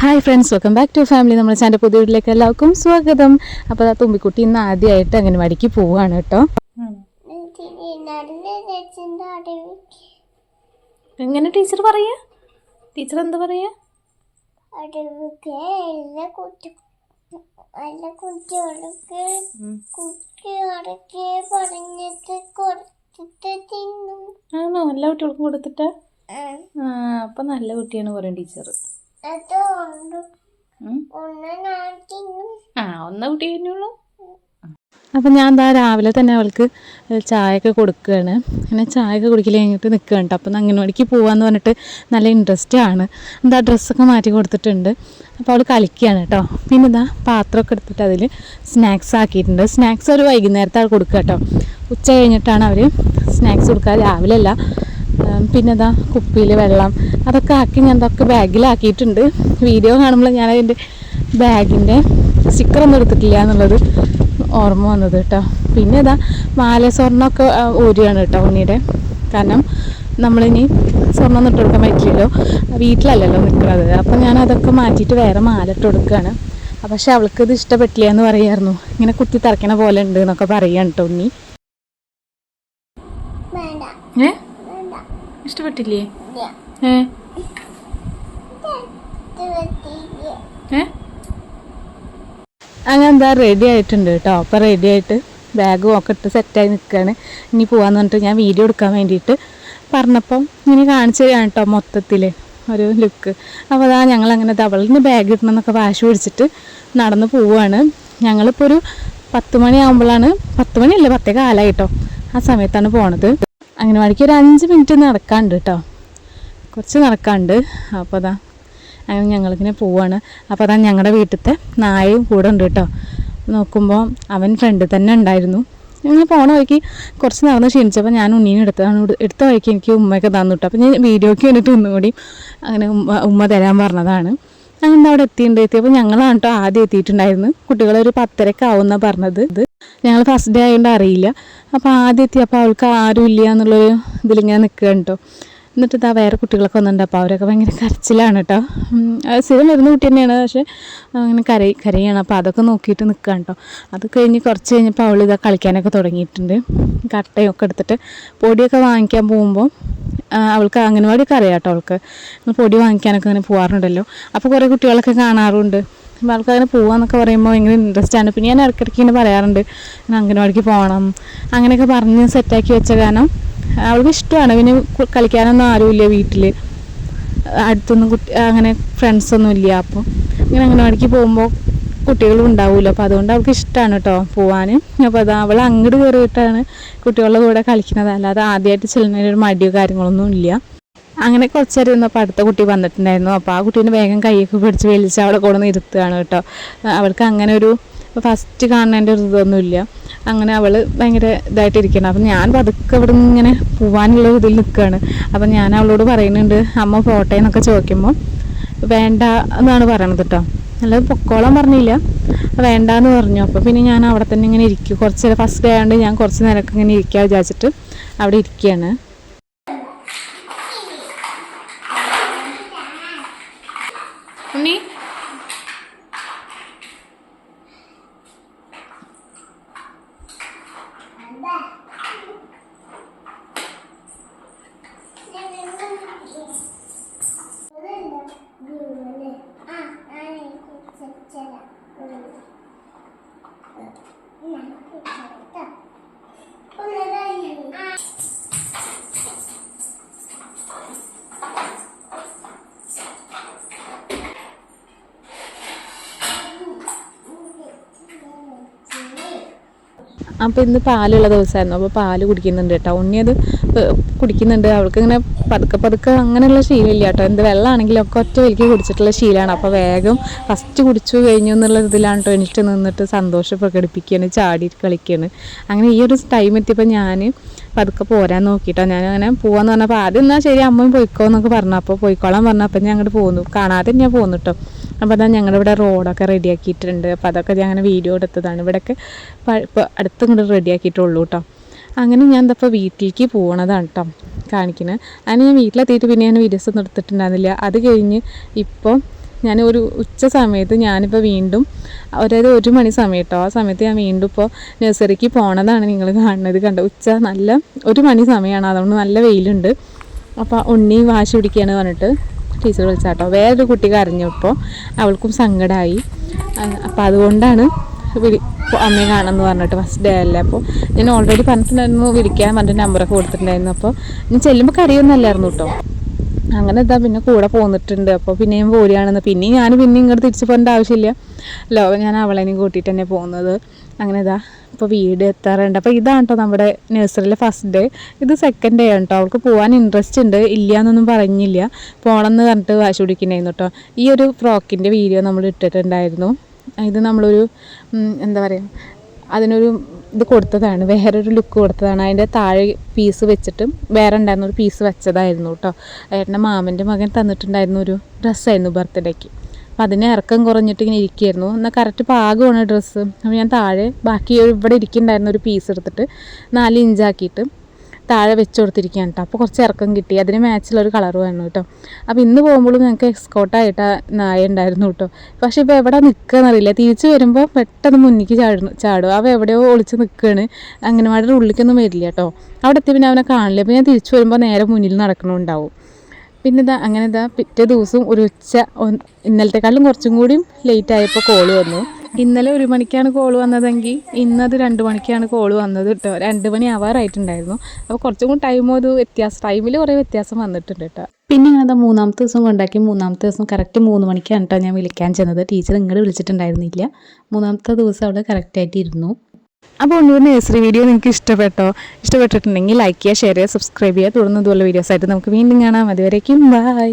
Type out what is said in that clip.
Hi friends welcome back to family നമ്മൾ ചാന്റെ പുതിയ വീട്ടിലേക്ക് എല്ലാവർക്കും സ്വാഗതം. അപ്പോൾ ആ തുമ്പിക്കുട്ടി ഇന്ന് ആദ്യമായിട്ട് അംഗൻവാടിക്ക് പോവുകയാണ് കേട്ടോ. എങ്ങനെ ടീച്ചർ പറയാ? ടീച്ചർ എന്താ പറയാ? ആണോ? എല്ലാ കുട്ടികൾക്കും കൊടുത്തിട്ടാ? ആ, അപ്പൊ നല്ല കുട്ടിയാണ് പറയും ടീച്ചർ ആ ഒന്ന കുട്ടി തന്നെയുള്ളൂ അപ്പം ഞാൻ എന്താ രാവിലെ തന്നെ അവൾക്ക് ചായയൊക്കെ കൊടുക്കുകയാണ്. അങ്ങനെ ചായയൊക്കെ കുടിക്കൽ കഴിഞ്ഞിട്ട് നിൽക്കുകയാണ് കേട്ടോ അപ്പം അംഗൻവാടിക്ക് പോവാന്ന് പറഞ്ഞിട്ട് നല്ല ഇൻട്രസ്റ്റ് ആണ്. എന്താ ഡ്രസ്സൊക്കെ മാറ്റി കൊടുത്തിട്ടുണ്ട്. അപ്പോൾ അവൾ കളിക്കുകയാണ് കേട്ടോ പിന്നെ ഇതാ പാത്രമൊക്കെ എടുത്തിട്ട് അതിൽ സ്നാക്സ് ആക്കിയിട്ടുണ്ട്. സ്നാക്സ് ഒരു വൈകുന്നേരത്തെ അവൾ കൊടുക്കുക കേട്ടോ ഉച്ച കഴിഞ്ഞിട്ടാണ് അവർ സ്നാക്സ് കൊടുക്കുക. രാവിലെ അല്ല പിന്നെ ഇതാ കുപ്പിയിൽ വെള്ളം. അതൊക്കെ ആക്കി ഞാൻ അതൊക്കെ ബാഗിലാക്കിയിട്ടുണ്ട്. വീഡിയോ കാണുമ്പോൾ ഞാൻ അതിന്റെ ബാഗിന്റെ സ്റ്റിക്കറൊന്നും എടുത്തിട്ടില്ല എന്നുള്ളത് ഓർമ്മ വന്നത് കേട്ടോ. പിന്നെ ഇതാ മാല സ്വർണമൊക്കെ ഊരുകയാണ് കേട്ടോ ഉണ്ണിയുടെ. കാരണം നമ്മളിനി സ്വർണം ഇട്ട് കൊടുക്കാൻ പറ്റില്ലല്ലോ. വീട്ടിലല്ലല്ലോ നിൽക്കുന്നത്. അപ്പം ഞാൻ അതൊക്കെ മാറ്റിയിട്ട് വേറെ മാല ഇട്ട് കൊടുക്കുകയാണ്. പക്ഷെ അവൾക്ക് ഇത് ഇഷ്ടപ്പെട്ടില്ല എന്ന് പറയായിരുന്നു. ഇങ്ങനെ കുത്തി തറക്കണ പോലെ ഉണ്ട് എന്നൊക്കെ പറയാണ് കേട്ടോ ഉണ്ണി. ഏ? ഇഷ്ടപ്പെട്ടില്ലേ. ഏ? അങ്ങനെ എന്താ റെഡി ആയിട്ടുണ്ട് കേട്ടോ. അപ്പം റെഡി ആയിട്ട് ബാഗും ഒക്കെ ഇട്ട് സെറ്റായി നിൽക്കുകയാണ് ഇനി പോകാന്ന് പറഞ്ഞിട്ട് ഞാൻ വീഡിയോ എടുക്കാൻ വേണ്ടിയിട്ട് പറഞ്ഞപ്പം ഇനി കാണിച്ചു തരാണ് കേട്ടോ മൊത്തത്തിൽ ഒരു ലുക്ക് അപ്പോൾ അതാ ഞങ്ങൾ അങ്ങനെ അവളിന് ബാഗ് ഇടണം എന്നൊക്കെ വാശി പിടിച്ചിട്ട് നടന്ന് പോവുകയാണ് ഞങ്ങളിപ്പോൾ ഒരു പത്ത് മണിയാകുമ്പോഴാണ് പത്ത് മണിയല്ല പത്തേ കാലമായി കേട്ടോ. ആ സമയത്താണ് പോണത്. അംഗനവാടിക്ക് ഒരു അഞ്ച് മിനിറ്റ് നടക്കാണ്ട് കേട്ടോ കുറച്ച് നടക്കാണ്ട്. അപ്പോൾ അതാ അങ്ങനെ ഞങ്ങളിങ്ങനെ പോവാണ്. അപ്പോൾ അതാ ഞങ്ങളുടെ വീട്ടിലത്തെ നായയും കൂടെ ഉണ്ട് കേട്ടോ നോക്കുമ്പോൾ അവൻ ഫ്രണ്ട് തന്നെ ഉണ്ടായിരുന്നു. ഞങ്ങൾ പോണ വഴിക്ക് കുറച്ച് നടന്ന് ക്ഷീണിച്ചപ്പോൾ ഞാൻ ഉണ്ണീനെ എടുത്താണ് എടുത്ത വഴിക്ക് എനിക്ക് ഉമ്മയൊക്കെ തന്നു കേട്ടോ അപ്പോൾ ഞാൻ വീഡിയോയ്ക്ക് വേണ്ടിയിട്ട് ഒന്നുകൂടി അങ്ങനെ ഉമ്മ ഉമ്മ തരാൻ പറഞ്ഞതാണ്. അങ്ങനെ അവിടെ എത്തിയിട്ടുണ്ട് എത്തിയപ്പോൾ ഞങ്ങളാണ് കേട്ടോ ആദ്യം എത്തിയിട്ടുണ്ടായിരുന്നു. കുട്ടികളൊരു പത്തരക്ക് ആവുമെന്നാണ് പറഞ്ഞത്. ഇത് ഞങ്ങൾ ഫസ്റ്റ് ഡേ ആയതുകൊണ്ട് അറിയില്ല. അപ്പോൾ ആദ്യം എത്തിയപ്പോൾ അവൾക്ക് ആരും ഇല്ല എന്നുള്ളൊരു ഇതിലിങ്ങനെ നിൽക്കുകയാണ് കേട്ടോ എന്നിട്ട് ഇതാ വേറെ കുട്ടികളൊക്കെ വന്നിട്ടുണ്ട് അപ്പോൾ അവരൊക്കെ ഭയങ്കര കരച്ചിലാണ് കേട്ടോ സ്ഥിരം വരുന്ന കുട്ടി തന്നെയാണ്. പക്ഷേ അങ്ങനെ കര കരയാണ്. അപ്പോൾ അതൊക്കെ നോക്കിയിട്ട് നിൽക്കുക കേട്ടോ അത് കഴിഞ്ഞ് കുറച്ച് കഴിഞ്ഞപ്പോൾ അവൾ ഇതാ കളിക്കാനൊക്കെ തുടങ്ങിയിട്ടുണ്ട്. കട്ടയൊക്കെ എടുത്തിട്ട് പൊടിയൊക്കെ വാങ്ങിക്കാൻ പോകുമ്പോൾ അവൾക്ക് അംഗനവാടിയൊക്കെ അറിയാം കേട്ടോ അവൾക്ക് പൊടി വാങ്ങിക്കാനൊക്കെ അങ്ങനെ പോകാറുണ്ടല്ലോ അപ്പോൾ കുറേ കുട്ടികളൊക്കെ കാണാറുണ്ട്. അപ്പോൾ അവൾക്ക് അങ്ങനെ പോകാമെന്നൊക്കെ പറയുമ്പോൾ ഭയങ്കര ഇൻട്രസ്റ്റ് ആണ്. പിന്നെ ഞാൻ ഇടയ്ക്കിടയ്ക്ക് ഇങ്ങനെ പറയാറുണ്ട് ഞാൻ അംഗനവാടിക്ക് പോകണം അങ്ങനെയൊക്കെ പറഞ്ഞ് സെറ്റാക്കി വെച്ച കാരണം അവൾക്ക് ഇഷ്ടമാണ്. പിന്നെ കളിക്കാനൊന്നും ആരുമില്ല വീട്ടിൽ അടുത്തൊന്നും കുട്ടി അങ്ങനെ ഫ്രണ്ട്സൊന്നും ഇല്ല. അപ്പോൾ ഇങ്ങനെ അംഗനവാടിക്ക് പോകുമ്പോൾ കുട്ടികളും ഉണ്ടാവില്ല അപ്പോൾ അതുകൊണ്ട് അവൾക്ക് ഇഷ്ടമാണ് കേട്ടോ പോവാൻ അപ്പോൾ അത് അവൾ അങ്ങോട്ട് കയറിയിട്ടാണ് കുട്ടികളുടെ കൂടെ കളിക്കുന്നത്. അല്ലാതെ ആദ്യമായിട്ട് ചെല്ലുന്നതിന് ഒരു മടിയോ കാര്യങ്ങളൊന്നും ഇല്ല. അങ്ങനെ കുറച്ച് നേരം ഇരുന്നപ്പോൾ അടുത്ത കുട്ടി വന്നിട്ടുണ്ടായിരുന്നു. അപ്പോൾ ആ കുട്ടീനെ വേഗം കൈയൊക്കെ പിടിച്ച് വലിച്ച് അവളെ കൂടെ നിന്ന് ഇരുത്തുകയാണ് കേട്ടോ അവൾക്ക് അങ്ങനെ ഒരു ഫസ്റ്റ് കാണേണ്ട ഒരു ഇതൊന്നുമില്ല അങ്ങനെ അവൾ ഭയങ്കര ഇതായിട്ടിരിക്കണം അപ്പം ഞാൻ പതുക്കെ ഇവിടെ ഇങ്ങനെ പോവാനുള്ള ഇതിൽ നിൽക്കുകയാണ്. അപ്പം ഞാൻ അവളോട് പറയുന്നുണ്ട് അമ്മ പോട്ടെ എന്നൊക്കെ ചോദിക്കുമ്പോൾ വേണ്ട എന്നാണ് പറയണത് കേട്ടോ അല്ലാതെ പൊക്കോളം പറഞ്ഞില്ല. വേണ്ട എന്ന് പറഞ്ഞു. അപ്പോൾ പിന്നെ ഞാൻ അവിടെ തന്നെ ഇങ്ങനെ ഇരിക്കും. കുറച്ച് നേരം ഫസ്റ്റ് ഡേ ആയതുകൊണ്ട് ഞാൻ കുറച്ച് നേരമൊക്കെ ഇങ്ങനെ ഇരിക്കാൻ വിചാരിച്ചിട്ട് അവിടെ ഇരിക്കുകയാണ് ഉണ്ണി? അപ്പോൾ ഇന്ന് പാലുള്ള ദിവസമായിരുന്നു അപ്പോൾ പാൽ കുടിക്കുന്നുണ്ട് കേട്ടോ. ഉണ്ണി അത് കുടിക്കുന്നുണ്ട്. അവൾക്ക് ഇങ്ങനെ പതുക്കെ പതുക്കെ അങ്ങനെയുള്ള ശീലമില്ല കേട്ടോ. എന്ത് വെള്ളമാണെങ്കിലും ഒക്കെ ഒറ്റ വലിക്ക് കുടിച്ചിട്ടുള്ള ശീലമാണ്. അപ്പോൾ വേഗം ഫസ്റ്റ് കുടിച്ചു കഴിഞ്ഞു എന്നുള്ള ഇതിലാണ് കേട്ടോ എനിക്ക് നിന്നിട്ട് സന്തോഷം പ്രകടിപ്പിക്കുകയാണ് ചാടി കളിക്കുകയാണ് അങ്ങനെ ഈ ഒരു ടൈം എത്തിയപ്പോൾ ഞാൻ പതുക്കെ പോരാൻ നോക്കിയിട്ടോ ഞാൻ അങ്ങനെ പോവാന്ന് പറഞ്ഞപ്പോൾ ആദ്യം എന്നാൽ ശരി അമ്മയും പോയിക്കോ എന്നൊക്കെ പറഞ്ഞു. അപ്പോൾ പോയിക്കോളാൻ പറഞ്ഞപ്പോൾ ഞാൻ അങ്ങോട്ട് പോന്നു. കാണാതെ ഞാൻ പോന്നു കേട്ടോ. അപ്പോൾ അതാ ഞങ്ങളുടെ ഇവിടെ റോഡൊക്കെ റെഡിയാക്കിയിട്ടുണ്ട് അപ്പോൾ അതൊക്കെ ഞാൻ അങ്ങനെ വീഡിയോ എടുത്തതാണ്. ഇവിടെയൊക്കെ ഇപ്പോൾ അടുത്തങ്ങോട്ട് റെഡിയാക്കിയിട്ടുള്ളൂ കേട്ടോ. അങ്ങനെ ഞാൻ ഇതപ്പോൾ വീട്ടിലേക്ക് പോകണതാണ് കേട്ടോ കാണിക്കുന്നത് അങ്ങനെ ഞാൻ വീട്ടിലെത്തിയിട്ട് പിന്നെ ഞാൻ വീഡിയോസ് ഒന്നും അത് കഴിഞ്ഞ് ഇപ്പോൾ ഞാൻ ഒരു ഉച്ച സമയത്ത് ഞാനിപ്പോൾ വീണ്ടും അതായത് ഒരു മണി സമയം കേട്ടോ ആ സമയത്ത് ഞാൻ വീണ്ടും ഇപ്പോൾ നഴ്സറിക്ക് പോണതാണ് നിങ്ങൾ കാണുന്നത് കണ്ടോ? ഉച്ച നല്ല ഒരു മണി സമയമാണ് അതുകൊണ്ട് നല്ല വെയിലുണ്ട്. അപ്പോൾ ഉണ്ണി വാശി പിടിക്കുകയാണ് പറഞ്ഞിട്ട് ടീച്ചർ വിളിച്ചാട്ടോ. വേറൊരു കുട്ടി കരഞ്ഞപ്പോൾ അവൾക്കും സങ്കടമായി അപ്പോൾ അതുകൊണ്ടാണ് അമ്മയെ കാണാമെന്ന് പറഞ്ഞിട്ട് ഫസ്റ്റ് ഡേ അല്ലേ? അപ്പോൾ ഞാൻ ഓൾറെഡി പറഞ്ഞിട്ടുണ്ടായിരുന്നു വിളിക്കാൻ പറഞ്ഞ നമ്പറൊക്കെ കൊടുത്തിട്ടുണ്ടായിരുന്നു. അപ്പോൾ ഞാൻ ചെല്ലുമ്പോൾ കറിയൊന്നല്ലായിരുന്നു കേട്ടോ. അങ്ങനെ ഇതാ പിന്നെ കൂടെ പോന്നിട്ടുണ്ട്. അപ്പോൾ പിന്നെയും പോരുകയാണെന്ന്. പിന്നെയും ഞാൻ പിന്നെ ഇങ്ങോട്ട് തിരിച്ചു പോകേണ്ട ആവശ്യമില്ല. ലോ ഞാൻ അവളേനെയും കൂട്ടിയിട്ട് തന്നെ പോകുന്നത്. അങ്ങനെ ഇതാ ഇപ്പോൾ വീട് എത്താറുണ്ട്. അപ്പോൾ ഇതാണ് കേട്ടോ നമ്മുടെ നഴ്സറിയിലെ ഫസ്റ്റ് ഡേ ഇത് സെക്കൻഡ് ഡേ ആണ് കേട്ടോ അവൾക്ക് പോകാൻ ഇൻട്രസ്റ്റ് ഉണ്ട്. ഇല്ല എന്നൊന്നും പറഞ്ഞില്ല പോകണമെന്ന് പറഞ്ഞിട്ട് വാശി പിടിക്കണായിരുന്നു കേട്ടോ ഈ ഒരു ഫ്രോക്കിന്റെ വീഡിയോ നമ്മൾ ഇട്ടിട്ടുണ്ടായിരുന്നു. ഇത് നമ്മളൊരു എന്താ പറയുക അതിനൊരു ഇത് കൊടുത്തതാണ്. വേറൊരു ലുക്ക് കൊടുത്തതാണ്. അതിന്റെ താഴെ പീസ് വെച്ചിട്ടും വേറെ ഉണ്ടായിരുന്ന ഒരു പീസ് വെച്ചതായിരുന്നു കേട്ടോ ഏട്ടന്റെ മാമന്റെ മകൻ തന്നിട്ടുണ്ടായിരുന്ന ഒരു ഡ്രസ്സായിരുന്നു ബർത്ത്ഡേക്ക്. അപ്പം അതിന് ഇറക്കം കുറഞ്ഞിട്ട് ഇങ്ങനെ ഇരിക്കുകയായിരുന്നു എന്നാൽ കറക്റ്റ് പാകമാണ് ഡ്രസ്സ് അപ്പോൾ ഞാൻ താഴെ ബാക്കി ഇവിടെ ഇരിക്കുന്നുണ്ടായിരുന്ന ഒരു പീസ് എടുത്തിട്ട് നാല് ഇഞ്ചാക്കിയിട്ട് താഴെ വെച്ച് കൊടുത്തിരിക്കുകയാണ് കേട്ടോ അപ്പോൾ കുറച്ച് ഇറക്കം കിട്ടി. അതിന് മാച്ചിലൊരു ഒരു കളർ വേണം കേട്ടോ അപ്പോൾ ഇന്ന് പോകുമ്പോഴും ഞങ്ങൾക്ക് എക്സ്കോട്ടായിട്ട് നായ ഉണ്ടായിരുന്നു കേട്ടോ പക്ഷേ ഇപ്പോൾ എവിടെ നിൽക്കുകയെന്നറിയില്ല തിരിച്ച് വരുമ്പോൾ പെട്ടെന്ന് മുന്നിക്ക് ചാടുന്നു ചാടും. അവ എവിടെയോ ഒളിച്ച് നിൽക്കുകയാണ് അംഗനവാടിയുടെ ഉള്ളിലേക്കൊന്നും വരില്ല കേട്ടോ അവിടെ എത്തി പിന്നെ അവനെ കാണില്ല. അപ്പോൾ ഞാൻ തിരിച്ചു വരുമ്പോൾ നേരെ മുന്നിൽ നടക്കണുണ്ടാവും. പിന്നെ ഇതാ അങ്ങനെ ഇതാ പിറ്റേ ദിവസം ഒരു ഉച്ച ഇന്നലത്തെക്കാളും കുറച്ചും കൂടിയും ലേറ്റ് ആയപ്പോൾ കോൾ വന്നു. ഇന്നലെ ഒരു മണിക്കാണ് കോൾ വന്നതെങ്കിൽ ഇന്നത് രണ്ട് മണിക്കാണ് കോൾ വന്നത് കേട്ടോ രണ്ട് മണി ആവാറായിട്ടുണ്ടായിരുന്നു. അപ്പോൾ കുറച്ചും കൂടി ടൈം ഒരു വ്യത്യാസം ടൈമിൽ കുറേ വ്യത്യാസം വന്നിട്ടുണ്ട് കേട്ടോ പിന്നെ ഇങ്ങനെ മൂന്നാമത്തെ ദിവസം കൊണ്ടാക്കി മൂന്നാമത്തെ ദിവസം കറക്റ്റ് മൂന്ന് മണിക്കാണ് കേട്ടോ ഞാൻ വിളിക്കാൻ ചെന്നത്. ടീച്ചർ ഇങ്ങോട്ട് വിളിച്ചിട്ടുണ്ടായിരുന്നില്ല. മൂന്നാമത്തെ ദിവസം അവിടെ കറക്റ്റായിട്ട് ഇരുന്നു. അപ്പോൾ ഉണ്ണൂർ നേഴ്സറി വീഡിയോ നിങ്ങൾക്ക് ഇഷ്ടപ്പെട്ടോ? ഇഷ്ടപ്പെട്ടിട്ടുണ്ടെങ്കിൽ ലൈക്ക് ചെയ്യുക ഷെയർ ചെയ്യുക സബ്സ്ക്രൈബ് ചെയ്യുക. തുടർന്ന് ഇതുപോലെ വീഡിയോസായിട്ട് നമുക്ക് വീണ്ടും കാണാം. അതുവരേക്കും ബൈ